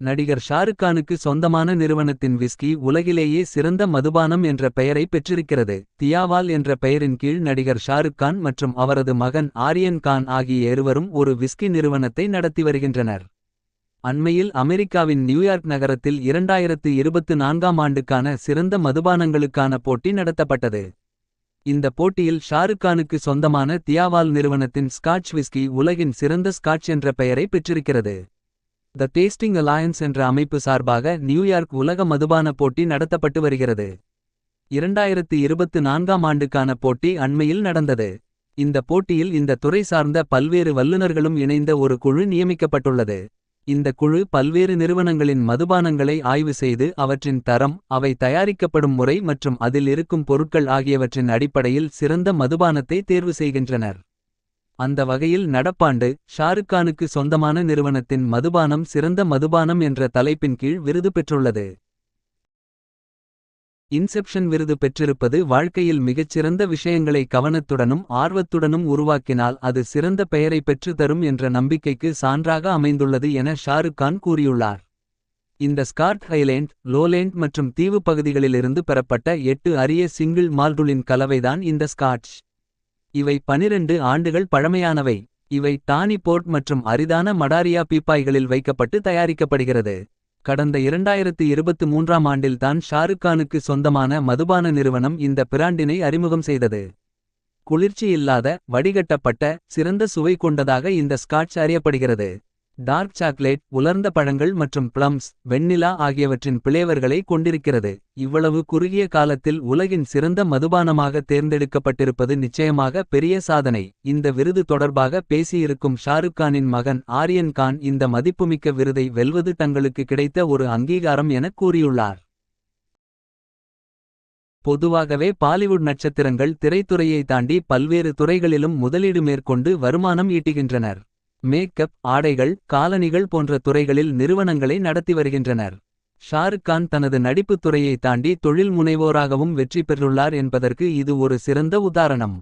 நடிகர் ஷாருக்கானுக்கு சொந்தமான நிறுவனத்தின் விஸ்கி உலகிலேயே சிறந்த மதுபானம் என்ற பெயரை பெற்றிருக்கிறது. தியாவால் என்ற பெயரின் கீழ் நடிகர் ஷாருக்கான் மற்றும் அவரது மகன் ஆரியன் கான் ஆகிய இருவரும் ஒரு விஸ்கி நிறுவனத்தை நடத்தி வருகின்றனர். அண்மையில் அமெரிக்காவின் நியூயார்க் நகரத்தில் இரண்டாயிரத்து இருபத்து நான்காம் ஆண்டுக்கான சிறந்த மதுபானங்களுக்கான போட்டி நடத்தப்பட்டது. இந்த போட்டியில் ஷாருக்கானுக்கு சொந்தமான தியாவால் நிறுவனத்தின் ஸ்காட்ச் விஸ்கி உலகின் சிறந்த ஸ்காட்ச் என்ற பெயரை பெற்றிருக்கிறது. த டேஸ்டிங் அலாயன்ஸ் என்ற அமைப்பு சார்பாக நியூயார்க் உலக மதுபான போட்டி நடத்தப்பட்டு வருகிறது. இரண்டாயிரத்து இருபத்து நான்காம் ஆண்டுக்கான போட்டி அண்மையில் நடந்தது. இந்த போட்டியில் இந்த துறை சார்ந்த பல்வேறு வல்லுநர்களும் இணைந்த ஒரு குழு நியமிக்கப்பட்டுள்ளது. இந்த குழு பல்வேறு நிறுவனங்களின் மதுபானங்களை ஆய்வு செய்து அவற்றின் தரம் அவை தயாரிக்கப்படும் முறை மற்றும் அதில் இருக்கும் பொருட்கள் ஆகியவற்றின் அடிப்படையில் சிறந்த மதுபானத்தை தேர்வு செய்கின்றனர். அந்த வகையில் நடப்பாண்டு ஷாருக்கானுக்கு சொந்தமான நிறுவனத்தின் மதுபானம் சிறந்த மதுபானம் என்ற தலைப்பின் கீழ் விருது பெற்றுள்ளது. இன்செப்ஷன் விருது பெற்றிருப்பது வாழ்க்கையில் மிகச்சிறந்த விஷயங்களை கவனத்துடனும் ஆர்வத்துடனும் உருவாக்கினால் அது சிறந்த பெயரை பெற்று தரும் என்ற நம்பிக்கைக்கு சான்றாக அமைந்துள்ளது என ஷாருக் கான் கூறியுள்ளார். இந்த ஸ்கார்ட் ஹைலேண்ட் லோலேண்ட் மற்றும் தீவு பகுதிகளிலிருந்து பெறப்பட்ட எட்டு அரிய சிங்கிள் மால்டுலின் கலவைதான் இந்த ஸ்காட்ச். இவை பனிரெண்டு ஆண்டுகள் பழமையானவை. இவை டானி போர்ட் மற்றும் அரிதான மடாரியா பீப்பாய்களில் வைக்கப்பட்டு தயாரிக்கப்படுகிறது. கடந்த இரண்டாயிரத்து இருபத்து மூன்றாம் ஆண்டில் தான் ஷாருக்கானுக்கு சொந்தமான மதுபான நிறுவனம் இந்த பிராண்டினை அறிமுகம் செய்தது. குளிர்ச்சி இல்லாத வடிகட்டப்பட்ட சிறந்த சுவை கொண்டதாக இந்த ஸ்காட்ச் அறியப்படுகிறது. டார்க் சாக்லேட் உலர்ந்த பழங்கள் மற்றும் பிளம்ஸ் வெண்ணிலா ஆகியவற்றின் பிளேவர்களை கொண்டிருக்கிறது. இவ்வளவு குறுகிய காலத்தில் உலகின் சிறந்த மதுபானமாக தேர்ந்தெடுக்கப்பட்டிருப்பது நிச்சயமாக பெரிய சாதனை. இந்த விருது தொடர்பாக பேசியிருக்கும் ஷாருக் கானின் மகன் ஆரியன் கான் இந்த மதிப்புமிக்க விருதை வெல்வது தங்களுக்கு கிடைத்த ஒரு அங்கீகாரம் எனக் கூறியுள்ளார். பொதுவாகவே பாலிவுட் நட்சத்திரங்கள் திரைத்துறையை தாண்டி பல்வேறு துறைகளிலும் முதலீடு மேற்கொண்டு வருமானம் ஈட்டுகின்றனர். மேக்கப் ஆடைகள் காலணிகள் போன்ற துறைகளில் நிறுவனங்களை நடத்தி வருகின்றனர். ஷாருக் கான் தனது நடிப்புத் துறையை தாண்டி தொழில் முனைவோராகவும் வெற்றி பெற்றுள்ளார் என்பதற்கு இது ஒரு சிறந்த உதாரணம்.